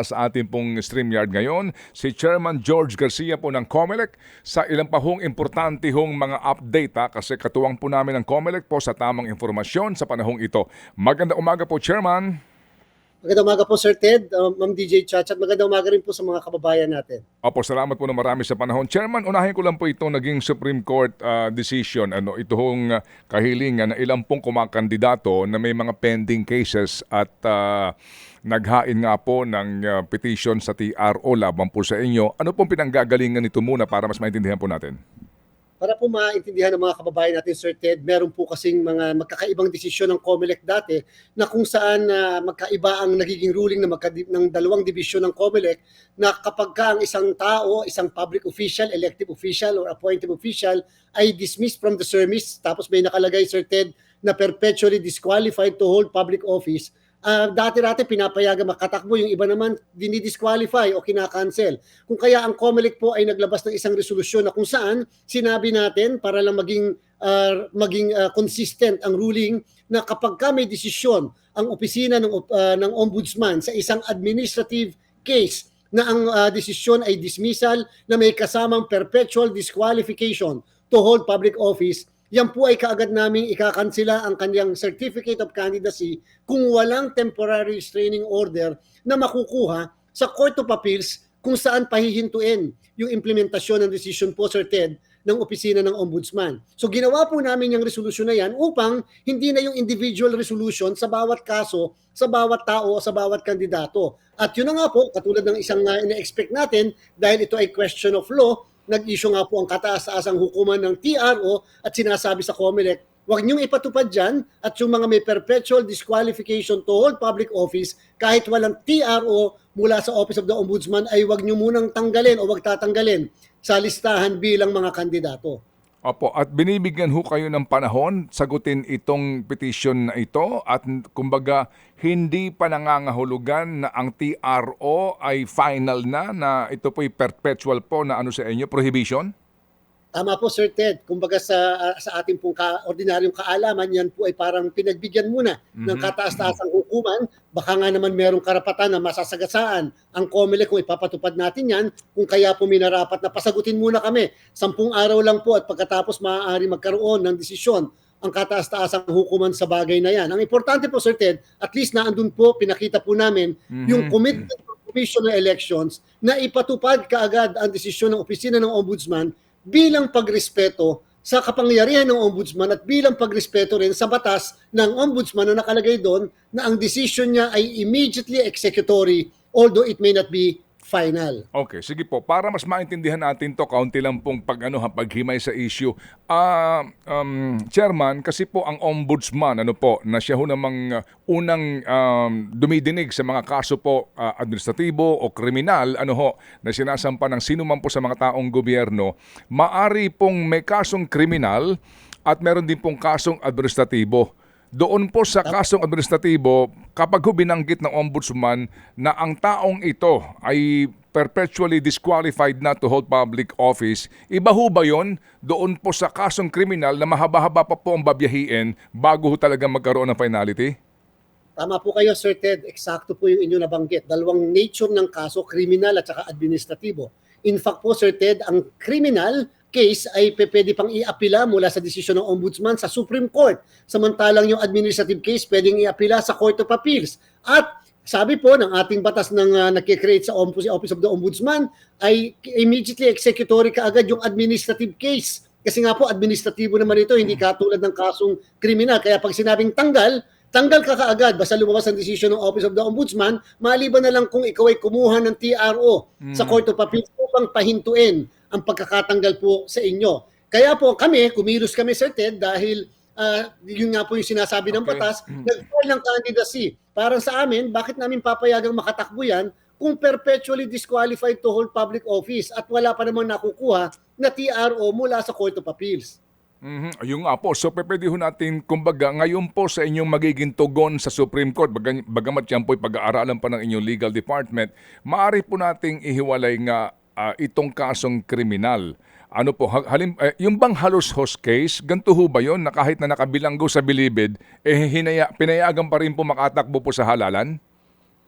sa ating pong StreamYard ngayon, si Chairman George Garcia po ng COMELEC sa ilang pa hong importante hong mga update ha, kasi katuwang po namin ng COMELEC po sa tamang informasyon sa panahong ito. Maganda umaga po, Chairman. Magandang umaga po Sir Ted, uh, Ma'am DJ Chachat. Magandang umaga rin po sa mga kababayan natin. Opo, salamat po na marami sa panahon. Chairman, unahin ko lang po itong naging Supreme Court ah, decision. Ano, ito hong ah, kahilingan na ilang pong kumakandidato na may mga pending cases at ah, naghain nga po ng ah, petition sa TRO laban po sa inyo. Ano pong pinanggagalingan nito muna para mas maintindihan po natin? Para po maintindihan ng mga kababayan natin Sir Ted, meron po kasing mga magkakaibang desisyon ng COMELEC dati na kung saan uh, magkaiba ang nagiging ruling ng, magka, ng dalawang divisyon ng COMELEC na kapag ka ang isang tao, isang public official, elective official or appointed official ay dismissed from the service tapos may nakalagay Sir Ted na perpetually disqualified to hold public office uh, dati-dati pinapayagan makatakbo, yung iba naman dinidisqualify o kinakancel. Kung kaya ang COMELEC po ay naglabas ng isang resolusyon na kung saan sinabi natin para lang maging uh, maging uh, consistent ang ruling na kapag ka may desisyon ang opisina ng uh, ng ombudsman sa isang administrative case na ang uh, desisyon ay dismissal na may kasamang perpetual disqualification to hold public office yan po ay kaagad naming ikakansela ang kanyang Certificate of Candidacy kung walang temporary restraining order na makukuha sa Court of Appeals kung saan pahihintuin yung implementasyon ng decision po, Sir Ted, ng opisina ng Ombudsman. So ginawa po namin yung resolusyon na yan upang hindi na yung individual resolution sa bawat kaso, sa bawat tao, sa bawat kandidato. At yun na nga po, katulad ng isang uh, ina-expect natin, dahil ito ay question of law, nag-issue nga po ang kataas-taasang hukuman ng TRO at sinasabi sa COMELEC, huwag niyong ipatupad dyan at yung mga may perpetual disqualification to hold public office kahit walang TRO mula sa Office of the Ombudsman ay huwag niyo munang tanggalin o huwag tatanggalin sa listahan bilang mga kandidato. Opo, at binibigyan ho kayo ng panahon sagutin itong petition na ito at kumbaga hindi pa nangangahulugan na ang TRO ay final na na ito po'y perpetual po na ano sa inyo, prohibition? Tama po Sir Ted. Kumbaga sa uh, sa ating pong ka, ordinaryong kaalaman, yan po ay parang pinagbigyan muna mm-hmm. ng kataas-taasang hukuman. Baka nga naman merong karapatan na masasagasaan ang COMELEC kung ipapatupad natin yan. Kung kaya po minarapat na pasagutin muna kami. Sampung araw lang po at pagkatapos maaari magkaroon ng desisyon ang kataas-taasang hukuman sa bagay na yan. Ang importante po Sir Ted, at least na andun po, pinakita po namin mm-hmm. yung commitment ng Commission on Elections na ipatupad kaagad ang desisyon ng opisina ng Ombudsman bilang pagrespeto sa kapangyarihan ng ombudsman at bilang pagrespeto rin sa batas ng ombudsman na nakalagay doon na ang decision niya ay immediately executory although it may not be final. Okay, sige po. Para mas maintindihan natin to, kaunti lang pong pag, ano, paghimay sa issue. Ah, um, Chairman, kasi po ang ombudsman, ano po, na siya ho namang uh, unang um, dumidinig sa mga kaso po uh, administratibo o kriminal, ano ho, na sinasampa ng sino man po sa mga taong gobyerno, maari pong may kasong kriminal at meron din pong kasong administratibo. Doon po sa kasong administratibo, kapag ho binanggit ng ombudsman na ang taong ito ay perpetually disqualified na to hold public office, iba ho ba yon doon po sa kasong kriminal na mahaba-haba pa po ang babiyahiin bago ho talaga magkaroon ng finality? Tama po kayo, Sir Ted. Eksakto po yung inyo nabanggit. Dalawang nature ng kaso, kriminal at saka administratibo. In fact po, Sir Ted, ang criminal case ay pwede pang iapila mula sa desisyon ng ombudsman sa Supreme Court. Samantalang yung administrative case pwedeng iapila sa Court of Appeals. At sabi po ng ating batas ng uh, nakikreate sa Office of the Ombudsman ay immediately executory kaagad yung administrative case. Kasi nga po administratibo naman ito, hindi katulad ng kasong kriminal. Kaya pag sinabing tanggal, tanggal ka kaagad basta lumabas ang desisyon ng Office of the Ombudsman, maliban na lang kung ikaw ay kumuha ng TRO mm. sa Court of Appeals upang pahintuin ang pagkakatanggal po sa inyo. Kaya po kami, kumilos kami Sir Ted dahil uh, yun nga po yung sinasabi ng okay. batas, mm. nag-file ng candidacy. Para sa amin, bakit namin papayagang makatakbo yan kung perpetually disqualified to hold public office at wala pa namang nakukuha na TRO mula sa Court of Appeals. Mm-hmm. Yung nga po, so pwede ho natin, kumbaga, ngayon po sa inyong magiging tugon sa Supreme Court, bag- bagamat yan po pag-aaralan pa ng inyong legal department, maaari po nating ihiwalay nga uh, itong kasong kriminal. Ano po, halim, eh, yung bang halos host case, ganito ho ba yun na kahit na nakabilanggo sa bilibid, eh hinaya, pinayagan pa rin po makatakbo po sa halalan?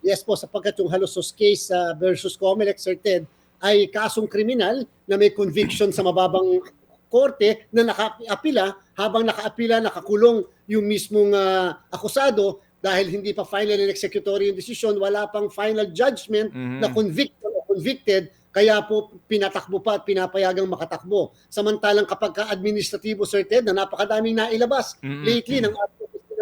Yes po, sapagkat yung Halosos case uh, versus Comelec, Sir Ted, ay kasong kriminal na may conviction sa mababang korte na nakaapila habang nakaapila, nakakulong yung mismong ah, akusado dahil hindi pa final and executory yung desisyon, wala pang final judgment Mhm. na convicted o convicted, kaya po pinatakbo pa at pinapayagang makatakbo. Samantalang kapag ka-administratibo, Sir Ted, na napakadaming nailabas Mhm. lately ng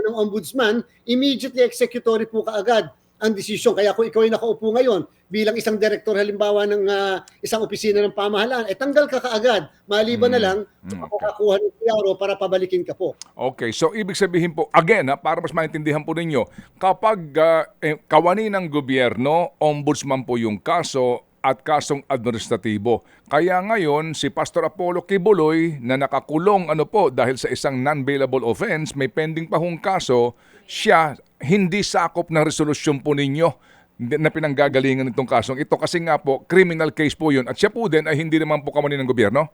ng ombudsman, immediately executory po kaagad ang desisyon. Kaya kung ikaw ay nakaupo ngayon bilang isang direktor halimbawa ng ah, isang opisina ng pamahalaan, eh tanggal ka kaagad. Maliban na Mm. lang, Mm, mm. kakuha ng PRO para pabalikin ka po. Okay, so ibig sabihin po, again, ha, para mas maintindihan po ninyo, kapag ah, eh, kawani ng gobyerno, ombudsman po yung kaso at kasong administratibo. Kaya ngayon, si Pastor Apollo Kibuloy na nakakulong ano po dahil sa isang non-bailable offense, may pending pa hong kaso, siya hindi sakop ng resolusyon po ninyo na pinanggagalingan nitong kasong ito kasi nga po, criminal case po yun at siya po din ay hindi naman po kawani ng gobyerno?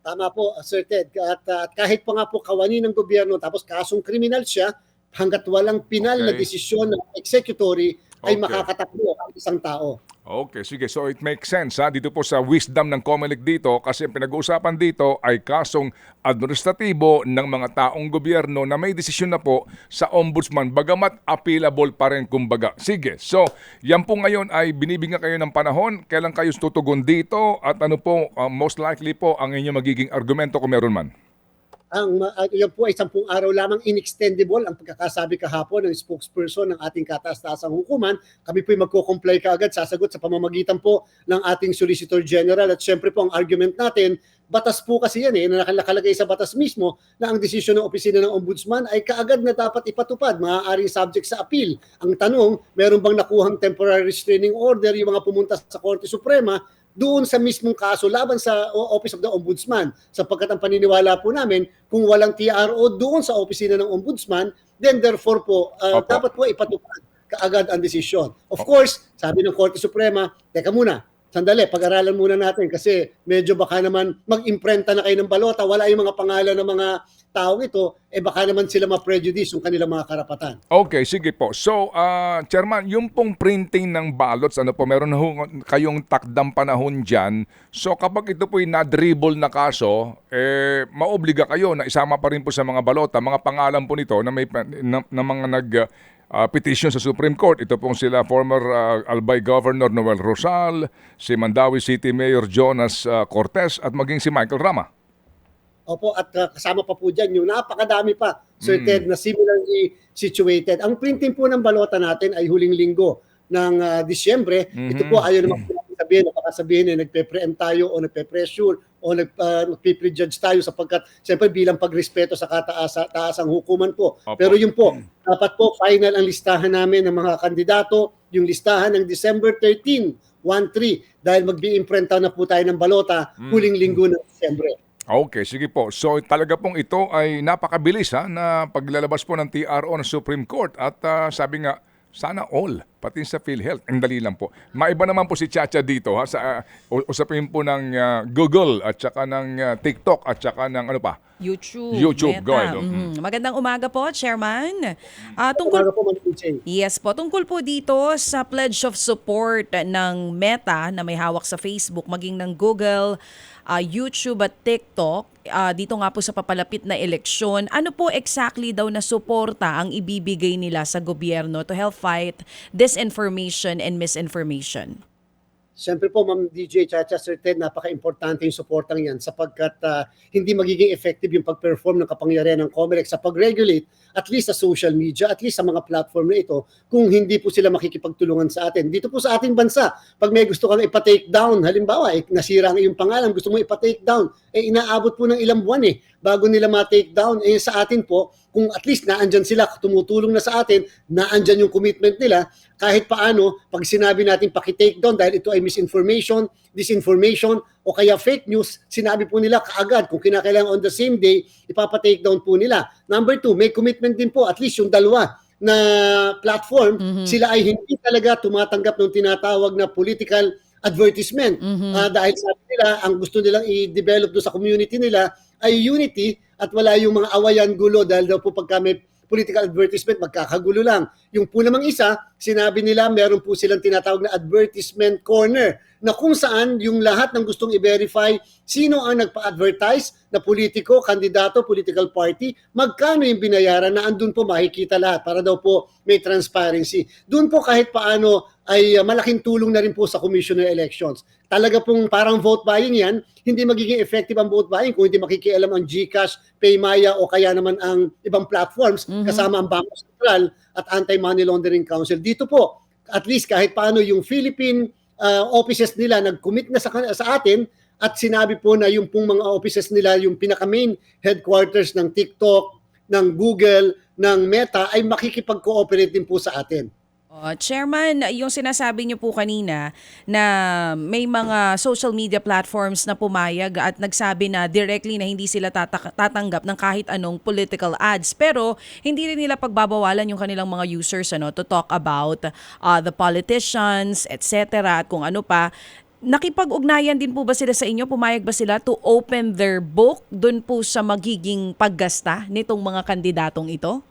Tama po, Sir Ted. At, uh, at kahit pa nga po kawani ng gobyerno tapos kasong kriminal siya, hanggat walang pinal na Okay. desisyon ng executory ay Okay. makakatakbo ang isang tao. Okay, sige. So it makes sense ha dito po sa wisdom ng Comelec dito kasi ang pinag-uusapan dito ay kasong administratibo ng mga taong gobyerno na may desisyon na po sa ombudsman bagamat appealable pa rin kumbaga. Sige. So, yan po ngayon ay binibigyan kayo ng panahon. Kailan kayo tutugon dito at ano po uh, most likely po ang inyong magiging argumento kung meron man? Ang yan po ay sampung araw lamang inextendable ang pagkakasabi kahapon ng spokesperson ng ating kataas-taasang hukuman. Kami po ay magko-comply kaagad, sasagot sa pamamagitan po ng ating Solicitor General. At syempre po ang argument natin, batas po kasi yan eh, na nakalagay sa batas mismo na ang desisyon ng opisina ng ombudsman ay kaagad na dapat ipatupad, maaaring subject sa appeal. Ang tanong, meron bang nakuhang temporary restraining order yung mga pumunta sa Korte Suprema doon sa mismong kaso laban sa Office of the Ombudsman sapagkat ang paniniwala po namin kung walang TRO doon sa opisina ng Ombudsman then therefore po uh, Opo. dapat po ipatupad kaagad ang desisyon. Of course, sabi ng Korte Suprema, teka muna, sandali, pag-aralan muna natin kasi medyo baka naman mag-imprenta na kayo ng balota, wala yung mga pangalan ng mga taong ito, eh baka naman sila ma-prejudice yung kanilang mga karapatan. Okay, sige po. So, ah, Chairman, yung pong printing ng ballots, ano po, meron ho kayong takdang panahon dyan. So, kapag ito po'y na-dribble na kaso, eh, maobliga kayo na isama pa rin po sa mga balota, mga pangalan po nito na may na, na mga nag ah, petition sa Supreme Court. Ito pong sila former ah, Albay Governor Noel Rosal, si Mandawi City Mayor Jonas ah, Cortez at maging si Michael Rama. Opo, at uh, kasama pa po dyan yung napakadami pa, Sir Mm. Ted, na similarly situated. Ang printing po ng balota natin ay huling linggo ng uh, Disyembre. Ito Mhm. po ayaw naman po sabihin, baka sabihin na nagpe-preempt tayo o nagpe-pressure o nag, uh, nagpe-prejudge tayo sapagkat siyempre bilang pagrespeto sa kataasa, taasang hukuman po. Opo. Pero yun po, dapat po final ang listahan namin ng mga kandidato, yung listahan ng December 13, 1-3, dahil mag-i-imprenta na po tayo ng balota Mm. huling linggo ng Disyembre. Okay, sige po. So talaga pong ito ay napakabilis ha na paglalabas po ng TRO ng Supreme Court at ah, sabi nga sana all pati sa PhilHealth. Ang dali lang po. Maiba naman po si Chacha dito ha sa ah, u- usapin po ng ah, Google at saka ng ah, TikTok at saka ng ano pa. YouTube. YouTube, Meta. go ahead. Mhm. Magandang umaga po, Chairman. Ah, tungkol Umaga po, Ma'am. Yes po, tungkol po dito sa pledge of support ng Meta na may hawak sa Facebook, maging ng Google, ah, YouTube at TikTok, ah, dito nga po sa papalapit na eleksyon, ano po exactly daw na suporta ang ibibigay nila sa gobyerno to help fight disinformation and misinformation? Siyempre po, Ma'am DJ, Chacha, Ted, napaka-importante yung supportang yan sapagkat ah, hindi magiging effective yung pag-perform ng kapangyarihan ng COMELEC sa pag-regulate at least sa social media, at least sa mga platform na ito, kung hindi po sila makikipagtulungan sa atin. Dito po sa ating bansa, pag may gusto kang ipa-take down, halimbawa, eh, nasira ang iyong pangalan, gusto mo ipa-take down, eh inaabot po ng ilang buwan eh, bago nila ma-take down. Eh sa atin po, kung at least naandyan sila, tumutulong na sa atin, naandyan yung commitment nila, kahit paano, pag sinabi natin paki-take down dahil ito ay misinformation, disinformation, o kaya fake news, sinabi po nila kaagad, kung kinakailangan on the same day, ipapa-take down po nila. Number two, may commitment din po, at least yung dalawa na platform, Mhm. sila ay hindi talaga tumatanggap ng tinatawag na political advertisement. Mhm. Ah, dahil sabi nila, ang gusto nilang i-develop doon sa community nila ay unity at wala yung mga awayan gulo dahil daw po pagka may political advertisement, magkakagulo lang. Yung po namang isa, sinabi nila meron po silang tinatawag na advertisement corner na kung saan yung lahat ng gustong i-verify sino ang nagpa-advertise na politiko, kandidato, political party, magkano yung binayaran na andun po makikita lahat para daw po may transparency. Doon po kahit paano ay uh, malaking tulong na rin po sa Commission on Elections. Talaga pong parang vote buying yan, hindi magiging effective ang vote buying kung hindi makikialam ang GCash, Paymaya o kaya naman ang ibang platforms kasama ang Bangko Sentral at Anti-Money Laundering Council. Dito po, at least kahit paano yung Philippine uh, offices nila nag-commit na sa, sa atin at sinabi po na yung pong mga offices nila, yung pinaka-main headquarters ng TikTok, ng Google, ng Meta ay makikipag-cooperate din po sa atin. Oh, Chairman, yung sinasabi niyo po kanina na may mga social media platforms na pumayag at nagsabi na directly na hindi sila tatanggap ng kahit anong political ads pero hindi rin nila pagbabawalan yung kanilang mga users ano to talk about uh, the politicians, etc. at kung ano pa. Nakipag-ugnayan din po ba sila sa inyo? Pumayag ba sila to open their book dun po sa magiging paggasta nitong mga kandidatong ito?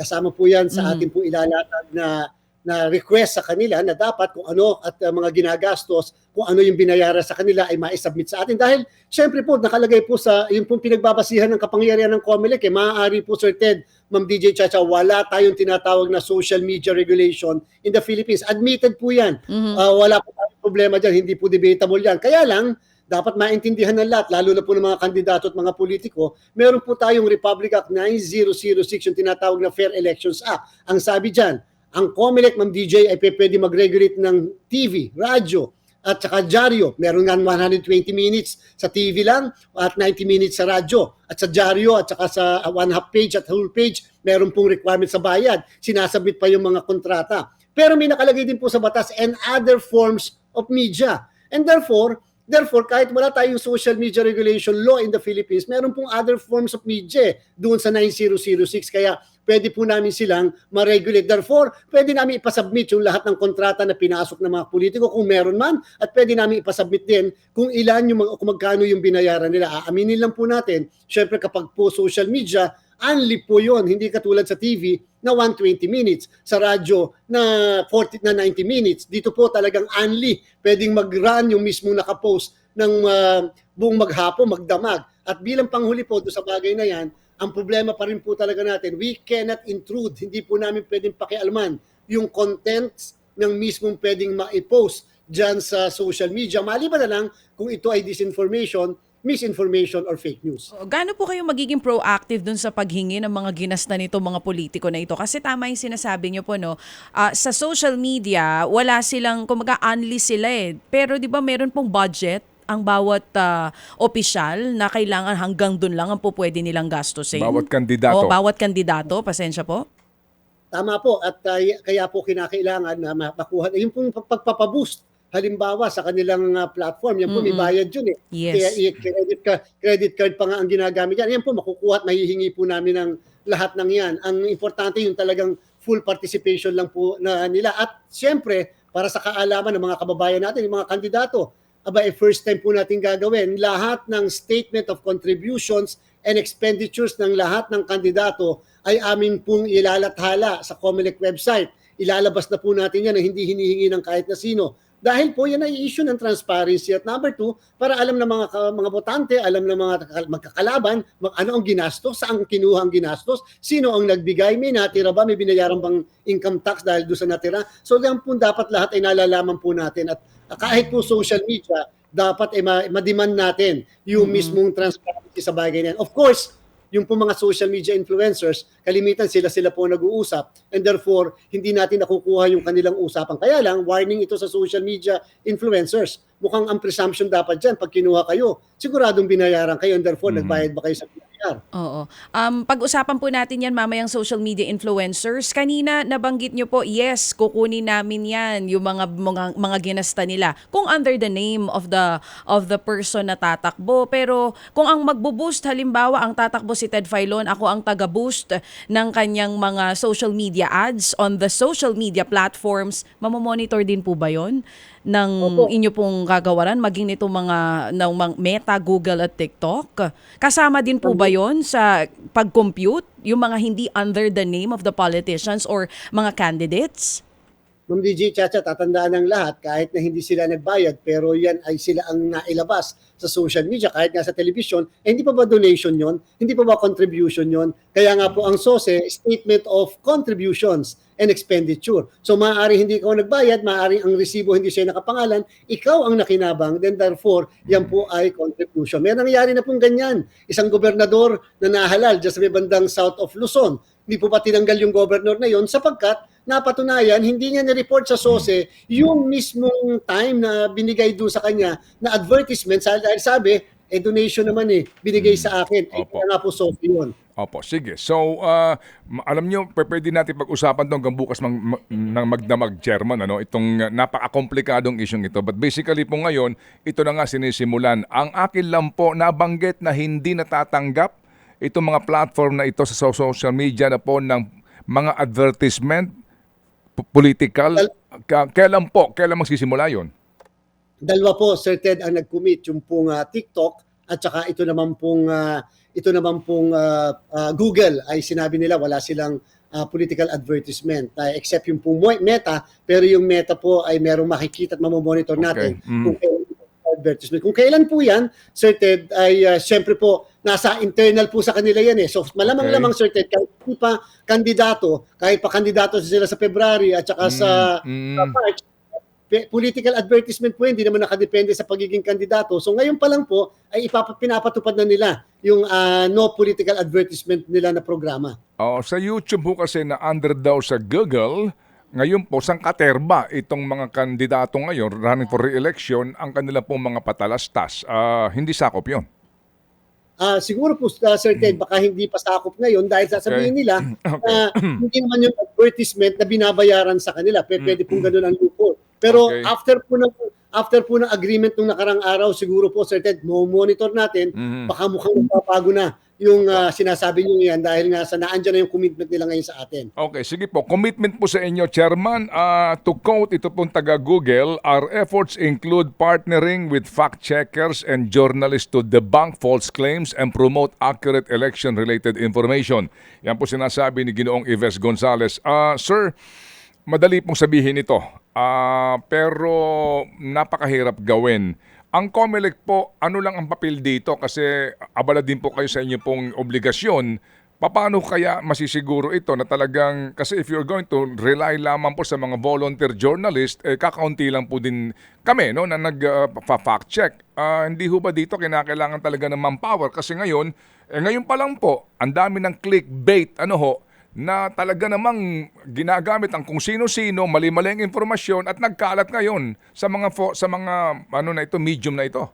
Kasama po yan sa Mm. atin po ilalatag na na request sa kanila na dapat kung ano at uh, mga ginagastos, kung ano yung binayaran sa kanila ay ma-submit sa atin. Dahil syempre po nakalagay po sa yung pong pinagbabasihan ng kapangyarihan ng COMELEC, eh, maaari po Sir Ted, Ma'am DJ Chacha, wala tayong tinatawag na social media regulation in the Philippines. Admitted po yan. Mhm. Uh, wala po tayong problema dyan, hindi po debatable yan. Kaya lang, dapat maintindihan ng lahat, lalo na po ng mga kandidato at mga politiko, meron po tayong Republic Act 9006, yung tinatawag na Fair Elections Act. Ang sabi dyan, ang COMELEC, Ma'am DJ, ay pwede mag-regulate ng TV, radyo, at saka dyaryo. Meron nga 120 minutes sa TV lang at 90 minutes sa radyo. At sa dyaryo at saka sa uh, one half page at whole page, meron pong requirement sa bayad. Sinasabit pa yung mga kontrata. Pero may nakalagay din po sa batas and other forms of media. And therefore, Therefore, kahit wala tayong social media regulation law in the Philippines, meron pong other forms of media doon sa 9006. Kaya pwede po namin silang ma-regulate. Therefore, pwede namin ipasubmit yung lahat ng kontrata na pinasok ng mga politiko kung meron man at pwede namin ipasubmit din kung ilan yung mga, kung magkano yung binayaran nila. Aaminin lang po natin, syempre kapag po social media, unli po yon hindi katulad sa TV na 120 minutes, sa radyo na 40 na 90 minutes. Dito po talagang unli, pwedeng mag-run yung mismong nakapost ng ah, buong maghapon, magdamag. At bilang panghuli po doon sa bagay na yan, ang problema pa rin po talaga natin, we cannot intrude, hindi po namin pwedeng pakialaman yung contents ng mismong pwedeng ma-post dyan sa social media. Maliban na lang kung ito ay disinformation, misinformation, or fake news. O, Gaano po kayo magiging proactive dun sa paghingi ng mga ginasta nito mga politiko na ito? Kasi tama yung sinasabi niyo po, no? Ah, sa social media, wala silang, kumaga unli sila eh. Pero di ba meron pong budget ang bawat ah, opisyal na kailangan hanggang dun lang ang po pwede nilang gastusin? Bawat kandidato. O, bawat kandidato, pasensya po. Tama po at uh, kaya po kinakailangan na ma- makuha yung pong pag- pagpapaboost halimbawa sa kanilang uh, platform yan po may Mm-mm. bayad yun eh Yes. kaya credit card, credit card pa nga ang ginagamit yan yan po makukuha at mahihingi po namin ng lahat ng yan ang importante yung talagang full participation lang po na nila at siyempre para sa kaalaman ng mga kababayan natin yung mga kandidato aba eh, first time po natin gagawin lahat ng statement of contributions and expenditures ng lahat ng kandidato ay amin pong ilalathala sa COMELEC website. Ilalabas na po natin yan na hindi hinihingi ng kahit na sino. Dahil po yan ay issue ng transparency. At number two, para alam ng mga mga botante, alam ng mga kakal- magkakalaban, mag, ano ang ginastos, saan kinuha ang ginastos, sino ang nagbigay, may natira ba, may binayaran bang income tax dahil doon sa natira. So yan po dapat lahat ay nalalaman po natin. At kahit po social media, dapat ay ma- ma-demand natin yung Mhm. mismong transparency sa bagay na yan. Of course, yung po mga social media influencers, kalimitan sila-sila po nag-uusap and therefore hindi natin nakukuha yung kanilang usapan. Kaya lang, warning ito sa social media influencers. Mukhang ang presumption dapat dyan, pag kinuha kayo, siguradong binayaran kayo and therefore Mhm. nagbayad ba kayo sa BIR? Oo. Um, pag-usapan po natin yan mamayang social media influencers. Kanina nabanggit nyo po, yes, kukunin namin yan, yung mga, mga, mga ginasta nila. Kung under the name of the, of the person na tatakbo. Pero kung ang magbo-boost, halimbawa, ang tatakbo si Ted Filon, ako ang taga-boost ng kanyang mga social media ads on the social media platforms, mamomonitor din po ba yon ng Opo. inyo pong kagawaran, maging nito mga, ng mga Meta, Google at TikTok? Kasama din po ba yon sa pag-compute, yung mga hindi under the name of the politicians or mga candidates? Ma'am DJ Chacha, tatandaan ng lahat kahit na hindi sila nagbayad pero yan ay sila ang nailabas sa social media kahit nga sa television, eh, hindi pa ba donation yon? Hindi pa ba contribution yon? Kaya nga po ang SOSE, Statement of Contributions and Expenditure. So maaari hindi ikaw nagbayad, maaari ang resibo hindi siya nakapangalan, ikaw ang nakinabang, then therefore, yan po ay contribution. May nangyari na pong ganyan. Isang gobernador na nahalal dyan sa may bandang south of Luzon, hindi po ba tinanggal yung governor na yon sapagkat napatunayan, hindi niya ni-report sa SOSE yung mismong time na binigay doon sa kanya na advertisement sa- dahil sabi, eh donation naman eh, binigay sa akin. Eh, Opo. kaya nga po SOSE yun. Opo, sige. So, ma- alam nyo, p- pwede natin pag-usapan to hanggang bukas mang, ma- ng magdamag chairman, ano, itong uh, napaka-komplikadong isyong ito. But basically po ngayon, ito na nga sinisimulan. Ang akin lang po nabanggit na hindi natatanggap itong mga platform na ito sa so- social media na po ng mga advertisement, political. Ka- kailan po? Kailan magsisimula yon? Dalawa po, Sir Ted, ang nag-commit, yung pong ah, TikTok at saka ito naman pong ah, ito naman pong ah, ah, Google ay sinabi nila wala silang ah, political advertisement Ah, except yung pong Meta pero yung Meta po ay merong makikita at mamomonitor natin Okay. Mm. kung kailan advertisement. Kung kailan po yan, Sir Ted, ay ah, syempre po nasa internal po sa kanila yan eh. So malamang-lamang Sir Ted, kahit hindi pa kandidato, kahit pa kandidato sila sa February at saka sa, Mm, sa March, political advertisement po hindi naman nakadepende sa pagiging kandidato. So ngayon pa lang po ay ipapa, pinapatupad na nila yung ah, no political advertisement nila na programa. Oh, sa YouTube po kasi na under daw sa Google, ngayon po, sang katerba itong mga kandidato ngayon running for re-election, ang kanila pong mga patalastas. Ah, hindi sakop yon. Ah, siguro po ah, Sir Ted, baka hindi pa sakop ngayon dahil sasabihin Okay. nila na hindi naman yung advertisement na binabayaran sa kanila. P- Pwede pong ganun ang loophole. Pero Okay. after po ng after po ng agreement nung nakarang araw, siguro po Sir Ted, mo-monitor natin, Mhm. baka mukhang magpapago na yung ah, sinasabi niyo yan dahil nga sa naandyan na yung commitment nila ngayon sa atin. Okay, sige po. Commitment po sa inyo, Chairman. Ah, to quote ito pong taga-Google, our efforts include partnering with fact-checkers and journalists to debunk false claims and promote accurate election-related information. Yan po sinasabi ni Ginoong Ives Gonzales. Ah, sir, madali pong sabihin ito. Ah, pero napakahirap gawin. Ang COMELEC po, ano lang ang papel dito? Kasi abala din po kayo sa inyo pong obligasyon. Paano kaya masisiguro ito na talagang, kasi if you're going to rely lamang po sa mga volunteer journalist, eh kakaunti lang po din kami no, na nag-fact check. Ah, hindi ho ba dito kinakailangan talaga ng manpower? Kasi ngayon, eh ngayon pa lang po, ang dami ng clickbait, ano ho, na talaga namang ginagamit ang kung sino-sino, mali-mali ang informasyon at nagkalat ngayon sa mga fo- sa mga ano na ito, medium na ito.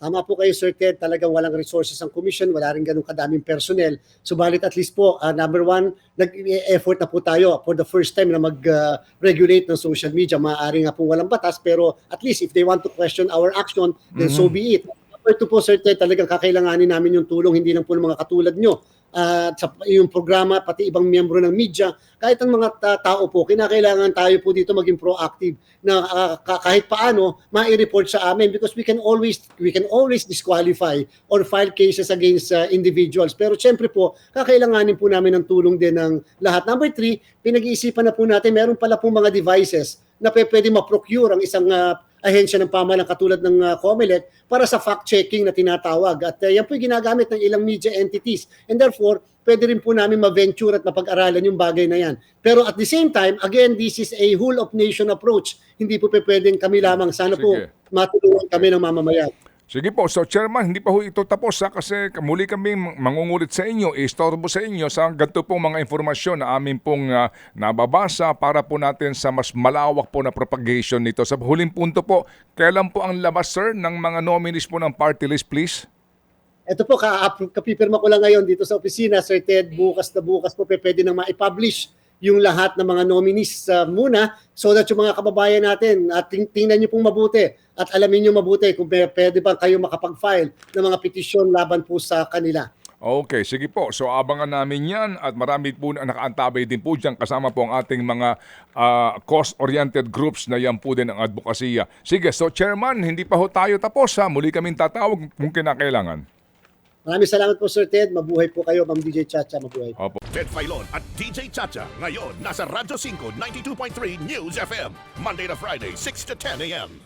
Tama po kayo, Sir Ted. Talagang walang resources ang commission. Wala rin ganun kadaming personnel. Subalit at least po, ah, number one, nag-effort na po tayo for the first time na mag-regulate ng social media. Maaari nga po walang batas, pero at least if they want to question our action, then so be it. Number two po, Sir Ted, talagang kakailanganin namin yung tulong, hindi lang po ng mga katulad nyo. At sa yung programa, pati ibang miyembro ng media, kahit ang mga ta- tao po, kinakailangan tayo po dito maging proactive na ka- kahit paano mai-report sa amin because we can always we can always disqualify or file cases against ah, individuals. Pero syempre po, kakailanganin po namin ng tulong din ng lahat. Number three, pinag-iisipan na po natin, meron pala po mga devices na pwede ma-procure ang isang ah, ahensya ng pamahalaan katulad ng uh, COMELEC para sa fact-checking na tinatawag. At uh, yan po yung ginagamit ng ilang media entities. And therefore, pwede rin po namin ma-venture at mapag-aralan yung bagay na yan. Pero at the same time, again, this is a whole of nation approach. Hindi po pwedeng kami lamang. Sana po Sige. matulungan kami ng mamamayan. Sige po, so Chairman, hindi pa ho ito tapos ha, kasi muli kami mangungulit sa inyo, istorbo sa inyo sa ganito pong mga informasyon na amin pong ah, nababasa para po natin sa mas malawak po na propagation nito. Sa huling punto po, kailan po ang labas sir ng mga nominees po ng party list please? Ito po, ka kapipirma ko lang ngayon dito sa opisina, Sir Ted, bukas na bukas po pwede nang ma-publish yung lahat ng mga nominees uh, muna so that yung mga kababayan natin at ting- tingnan niyo pong mabuti at alamin niyo mabuti kung pe- pwede ba kayo makapag-file ng mga petisyon laban po sa kanila. Okay, sige po. So abangan namin yan at marami po na nakaantabay din po dyan kasama po ang ating mga ah, cost-oriented groups na yan po din ang advokasya. Sige, so Chairman, hindi pa ho tayo tapos ha. Muli kaming tatawag kung kinakailangan. Maraming salamat po Sir Ted. Mabuhay po kayo, Ma'am DJ Chacha. Mabuhay. Opo. Ted Filon at DJ Chacha. Ngayon, nasa Radyo 5, 92.3 News FM. Monday to Friday, 6 to 10 a.m.